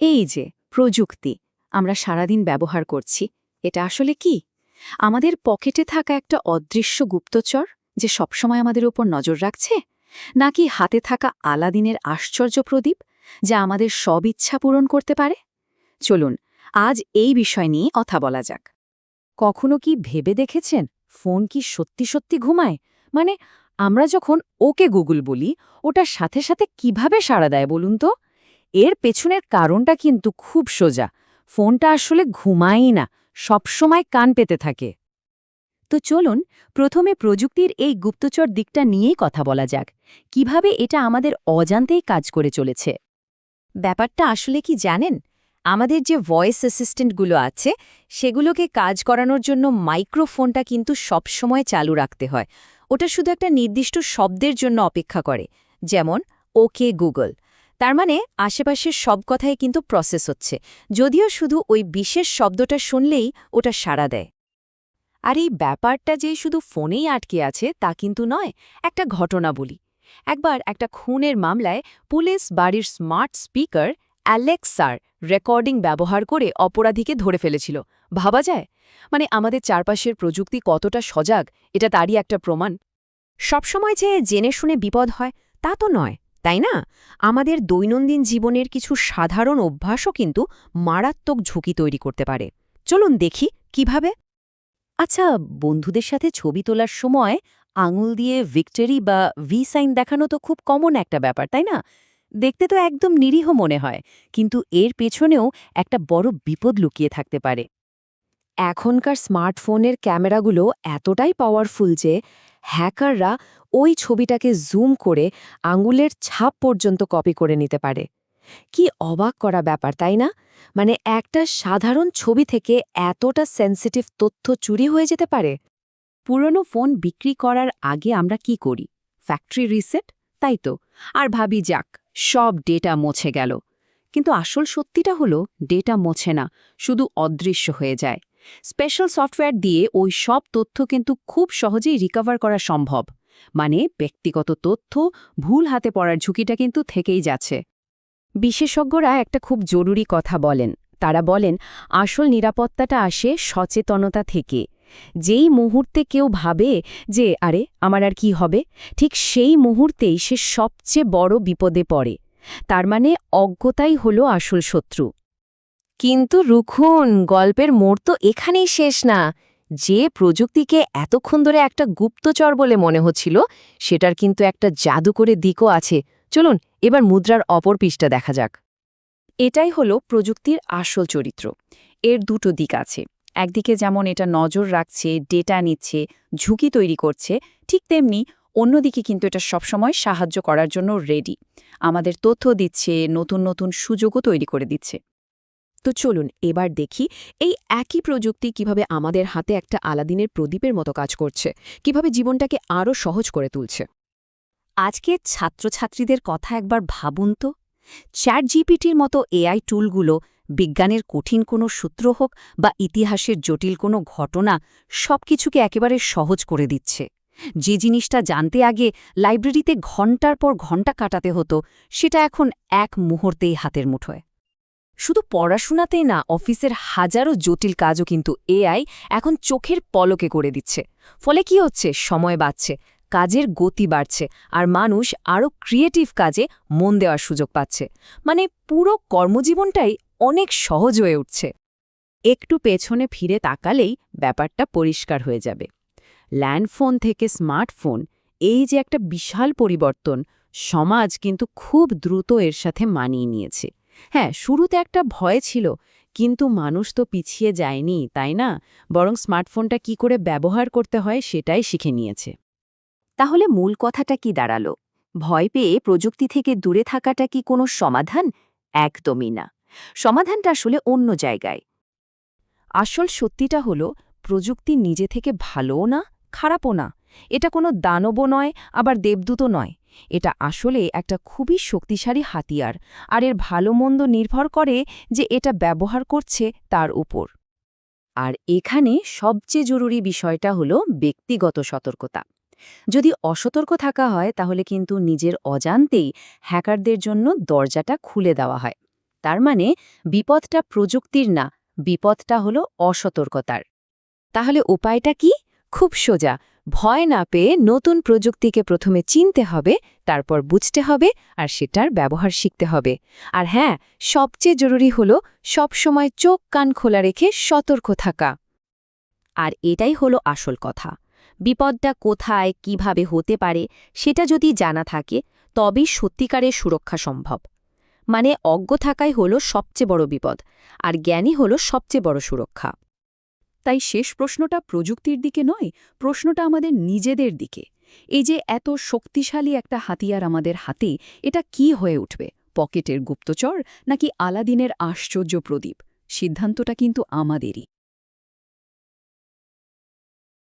এই যে, প্রযুক্তি। আমরা সারাদিন ব্যবহার করছি। এটা আসলে কি? আমাদের পকেটে থাকা একটা অদৃশ্য গুপ্তচর যে সবসময় আমাদের উপর নজর রাখছে? নাকি হাতে থাকা আলাদিনের আশ্চর্য প্রদীপ যা আমাদের সব ইচ্ছা পূরণ করতে পারে? চলুন, আজ এই বিষয় নিয়ে কথা বলা যাক। কখনো কি ভেবে দেখেছেন ফোন কি সত্যি সত্যি ঘুমায়? মানে আমরা যখন ওকে গুগল বলি, ওটার সাথে সাথে কীভাবে সাড়া দেয় বলুন তো? এর পেছনের কারণটা কিন্তু খুব সোজা। ফোনটা আসলে ঘুমায়ই না, সবসময় কান পেতে থাকে। তো চলুন, প্রথমে প্রযুক্তির এই গুপ্তচর দিকটা নিয়েই কথা বলা যাক। কীভাবে এটা আমাদের অজান্তেই কাজ করে চলেছে? ব্যাপারটা আসলে কি জানেন? আমাদের যে ভয়েস অ্যাসিস্ট্যান্টগুলো আছে, সেগুলোকে কাজ করানোর জন্য মাইক্রোফোনটা কিন্তু সবসময় চালু রাখতে হয়। ওটা শুধু একটা নির্দিষ্ট শব্দের জন্য অপেক্ষা করে, যেমন, ওকে গুগল। তার মানে আশেপাশের সব কথাই কিন্তু প্রসেস হচ্ছে। যদিও শুধু ওই বিশেষ শব্দটা শুনলেই ওটা সাড়া দেয়। আর এই ব্যাপারটা যে শুধু ফোনেই আটকে আছে, তা কিন্তু নয়, একটা ঘটনা বলি। একবার একটা খুনের মামলায় পুলিশ বাড়ির স্মার্ট স্পিকার অ্যালেক্সার রেকর্ডিং ব্যবহার করে অপরাধীকে ধরে ফেলেছিল। ভাবা যায়? মানে আমাদের চারপাশের প্রযুক্তি কতটা সজাগ, এটা তারই একটা প্রমাণ। সবসময় যে জেনে শুনে বিপদ হয়, তা তো নয়। তাই না? আমাদের দৈনন্দিন জীবনের কিছু সাধারণ অভ্যাসও কিন্তু মারাত্মক ঝুঁকি তৈরি করতে পারে। চলুন দেখি কীভাবে। আচ্ছা বন্ধুদের সাথে ছবি তোলার সময় আঙুল দিয়ে ভিক্টরি বা ভি সাইন দেখানো তো খুব কমন একটা ব্যাপার, তাই না? দেখতে তো একদম নিরীহ মনে হয়, কিন্তু এর পেছনেও একটা বড় বিপদ লুকিয়ে থাকতে পারে। এখনকার স্মার্টফোনের ক্যামেরাগুলো এতটাই পাওয়ারফুল যে হ্যাকাররা ওই ছবিটাকে জুম করে আঙুলের ছাপ পর্যন্ত কপি করে নিতে পারে। কি অবাক করা ব্যাপার, তাই না? মানে একটা সাধারণ ছবি থেকে এতটা সেন্সিটিভ তথ্য চুরি হয়ে যেতে পারে। পুরনো ফোন বিক্রি করার আগে আমরা কি করি? ফ্যাক্টরি রিসেট তাই তো। আর ভাবি যাক, সব ডেটা মুছে গেল। কিন্তু আসল সত্যিটা হলো ডেটা মোছে না, শুধু অদৃশ্য হয়ে যায়। স্পেশাল সফটওয়্যার দিয়ে ওই সব তথ্য কিন্তু খুব সহজেই রিকভার করা সম্ভব। মানে ব্যক্তিগত তথ্য ভুল হাতে পড়ার ঝুঁকিটা কিন্তু থেকেই যাচ্ছে। বিশেষজ্ঞরা একটা খুব জরুরি কথা বলেন। তারা বলেন, আসল নিরাপত্তাটা আসে সচেতনতা থেকে। যেই মুহূর্তে কেউ ভাবে যে, আরে, আমার আর কি হবে? ঠিক সেই মুহূর্তেই সে সবচেয়ে বড় বিপদে পড়ে। তার মানে অজ্ঞতাই হল আসল শত্রু। কিন্তু রুখুন, গল্পের মোড় তো এখানেই শেষ না। যে প্রযুক্তিকে এতক্ষণ ধরে একটা গুপ্তচর বলে মনে হচ্ছিল, সেটার কিন্তু একটা জাদু করে দিকও আছে। চলুন, এবার মুদ্রার অপর পৃষ্ঠা দেখা যাক। এটাই হলো প্রযুক্তির আসল চরিত্র। এর দুটো দিক আছে। একদিকে যেমন এটা নজর রাখছে, ডেটা নিচ্ছে, ঝুঁকি তৈরি করছে, ঠিক তেমনি অন্যদিকে কিন্তু এটা সবসময় সাহায্য করার জন্য রেডি আমাদের তথ্য দিচ্ছে, নতুন নতুন সুযোগও তৈরি করে দিচ্ছে। তো চলুন এবার দেখি এই একই প্রযুক্তি কীভাবে আমাদের হাতে একটা আলাদিনের প্রদীপের মতো কাজ করছে, কীভাবে জীবনটাকে আরও সহজ করে তুলছে। আজকে ছাত্রছাত্রীদের কথা একবার ভাবুন তো। চ্যাট জিপিটির মতো এআই টুলগুলো বিজ্ঞানের কঠিন কোনো সূত্র হোক বা ইতিহাসের জটিল কোনো ঘটনা সবকিছুকে একেবারে সহজ করে দিচ্ছে। যে জিনিসটা জানতে আগে লাইব্রেরিতে ঘণ্টার পর ঘণ্টা কাটাতে হতো, সেটা এখন এক মুহূর্তেই হাতের মুঠোয়। শুধু পড়াশোনাতেই না, অফিসের হাজারো জটিল কাজও কিন্তু এআই এখন চোখের পলকে করে দিচ্ছে। ফলে কি হচ্ছে? সময় বাড়ছে, কাজের গতি বাড়ছে, আর মানুষ আরও ক্রিয়েটিভ কাজে মন দেওয়ার সুযোগ পাচ্ছে। মানে পুরো কর্মজীবনটাই অনেক সহজ হয়ে উঠছে। একটু পেছনে ফিরে তাকালেই ব্যাপারটা পরিষ্কার হয়ে যাবে। ল্যান্ডফোন থেকে স্মার্টফোন, এই যে একটা বিশাল পরিবর্তন, সমাজ কিন্তু খুব দ্রুত এর সাথে মানিয়ে নিয়েছে। হ্যাঁ শুরুতে একটা ভয় ছিল, কিন্তু মানুষ তো পিছিয়ে যায়নি, তাই না? বরং স্মার্টফোনটা কি করে ব্যবহার করতে হয় সেটাই শিখে নিয়েছে। তাহলে মূল কথাটা কি দাঁড়াল? ভয় পেয়ে প্রযুক্তি থেকে দূরে থাকাটা কি কোনো সমাধান? একদমই না। সমাধানটা আসলে অন্য জায়গায়। আসল সত্যিটা হলো, প্রযুক্তি নিজে থেকে ভালোও না, খারাপও না। এটা কোনো দানবও নয়, আবার দেবদূতও নয়। এটা আসলে একটা খুবই শক্তিশালী হাতিয়ার, আর এর ভালো মন্দ নির্ভর করে যে এটা ব্যবহার করছে তার উপর। আর এখানে সবচেয়ে জরুরি বিষয়টা হলো ব্যক্তিগত সতর্কতা। যদি অসতর্ক থাকা হয়, তাহলে কিন্তু নিজের অজান্তেই হ্যাকারদের জন্য দরজাটা খুলে দেওয়া হয়। তার মানে বিপদটা প্রযুক্তির না, বিপদটা হলো অসতর্কতার। তাহলে উপায়টা কি? খুব সোজা ভয় না পেয়ে নতুন প্রযুক্তিকে প্রথমে চিনতে হবে, তারপর বুঝতে হবে আর সেটার ব্যবহার শিখতে হবে। আর হ্যাঁ সবচেয়ে জরুরি হলো সবসময় চোখ কান খোলা রেখে সতর্ক থাকা। আর এটাই হলো আসল কথা। বিপদটা কোথায়, কীভাবে হতে পারে, সেটা যদি জানা থাকে, তবেই সত্যিকারের সুরক্ষা সম্ভব। মানে অজ্ঞ থাকাই হলো সবচেয়ে বড় বিপদ, আর জ্ঞানী হলো সবচেয়ে বড় সুরক্ষা। তাই শেষ প্রশ্নটা প্রযুক্তির দিকে নয়, প্রশ্নটা আমাদের নিজেদের দিকে। এই যে এত শক্তিশালী একটা হাতিয়ার আমাদের হাতে, এটা কি হয়ে উঠবে? পকেটের গুপ্তচর নাকি আলাদিনের আশ্চর্য প্রদীপ? সিদ্ধান্তটা কিন্তু আমাদেরই।